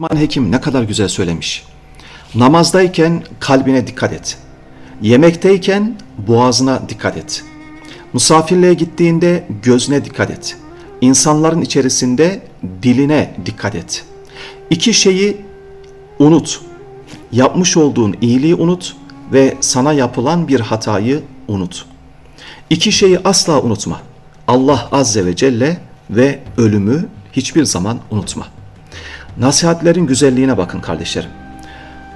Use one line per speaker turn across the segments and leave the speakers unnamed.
Lokman Hekim ne kadar güzel söylemiş. Namazdayken kalbine dikkat et. Yemekteyken boğazına dikkat et. Misafirliğe gittiğinde gözüne dikkat et. İnsanların içerisinde diline dikkat et. İki şeyi unut. Yapmış olduğun iyiliği unut ve sana yapılan bir hatayı unut. İki şeyi asla unutma. Allah Azze ve Celle ve ölümü hiçbir zaman unutma. Nasihatlerin güzelliğine bakın kardeşlerim.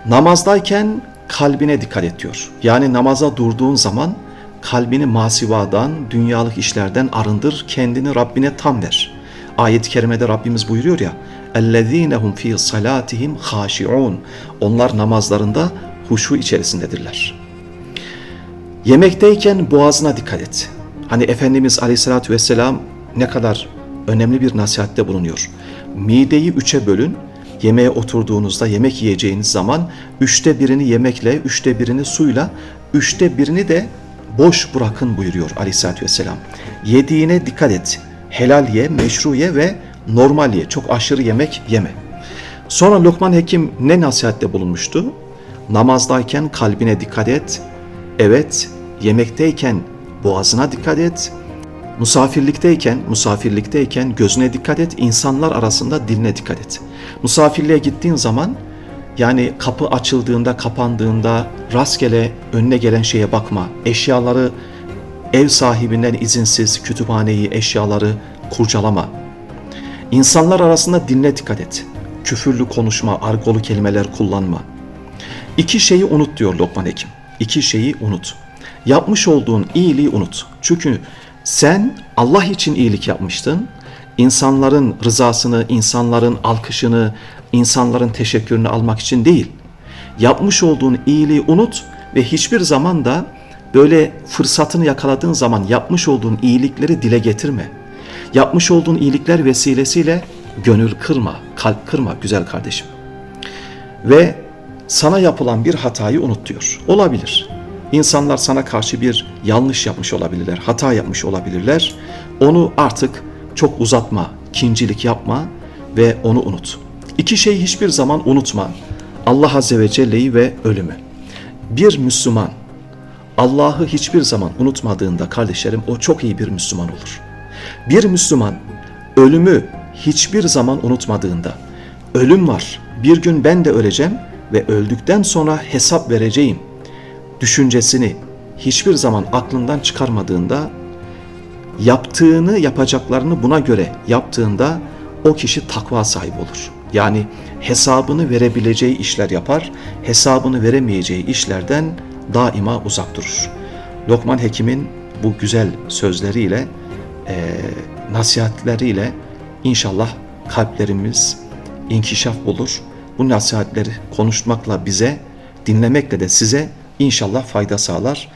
Namazdayken kalbine dikkat et diyor. Yani namaza durduğun zaman kalbini masivadan, dünyalık işlerden arındır, kendini Rabbine tam ver. Ayet-i kerimede Rabbimiz buyuruyor ya, اَلَّذ۪ينَ هُمْ ف۪ي صَلَاتِهِمْ خَاشِعُونَ Onlar namazlarında huşu içerisindedirler. Yemekteyken boğazına dikkat et. Hani Efendimiz Aleyhisselatü Vesselam ne kadar önemli bir nasihatte bulunuyor. Mideyi üçe bölün, yemeğe oturduğunuzda yemek yiyeceğiniz zaman üçte birini yemekle, üçte birini suyla, üçte birini de boş bırakın buyuruyor Aleyhisselatü Vesselam. Yediğine dikkat et. Helal ye, meşru ye ve normal ye. Çok aşırı yemek yeme. Sonra Lokman Hekim ne nasihatte bulunmuştu? Namazdayken kalbine dikkat et. Evet, yemekteyken boğazına dikkat et. Misafirlikteyken, misafirlikteyken gözüne dikkat et. İnsanlar arasında diline dikkat et. Misafirliğe gittiğin zaman yani kapı açıldığında, kapandığında rastgele önüne gelen şeye bakma. Eşyaları ev sahibinden izinsiz kütüphaneyi, eşyaları kurcalama. İnsanlar arasında dinle dikkat et. Küfürlü konuşma, argolu kelimeler kullanma. İki şeyi unut diyor Lokman Hekim. İki şeyi unut. Yapmış olduğun iyiliği unut. Çünkü sen Allah için iyilik yapmıştın. İnsanların rızasını, insanların alkışını, insanların teşekkürünü almak için değil. Yapmış olduğun iyiliği unut ve hiçbir zaman da böyle fırsatını yakaladığın zaman yapmış olduğun iyilikleri dile getirme. Yapmış olduğun iyilikler vesilesiyle gönül kırma, kalp kırma güzel kardeşim. Ve sana yapılan bir hatayı unut diyor. Olabilir. İnsanlar sana karşı bir yanlış yapmış olabilirler, hata yapmış olabilirler. Onu artık çok uzatma, kincilik yapma ve onu unut. İki şeyi hiçbir zaman unutma. Allah Azze ve Celle'yi ve ölümü. Bir Müslüman Allah'ı hiçbir zaman unutmadığında kardeşlerim o çok iyi bir Müslüman olur. Bir Müslüman ölümü hiçbir zaman unutmadığında ölüm var. Bir gün ben de öleceğim ve öldükten sonra hesap vereceğim düşüncesini hiçbir zaman aklından çıkarmadığında yaptığını yapacaklarını buna göre yaptığında o kişi takva sahibi olur. Yani hesabını verebileceği işler yapar, hesabını veremeyeceği işlerden daima uzak durur. Lokman Hekim'in bu güzel sözleriyle, e, nasihatleriyle inşallah kalplerimiz inkişaf bulur. Bu nasihatleri konuşmakla bize, dinlemekle de size inşallah fayda sağlar.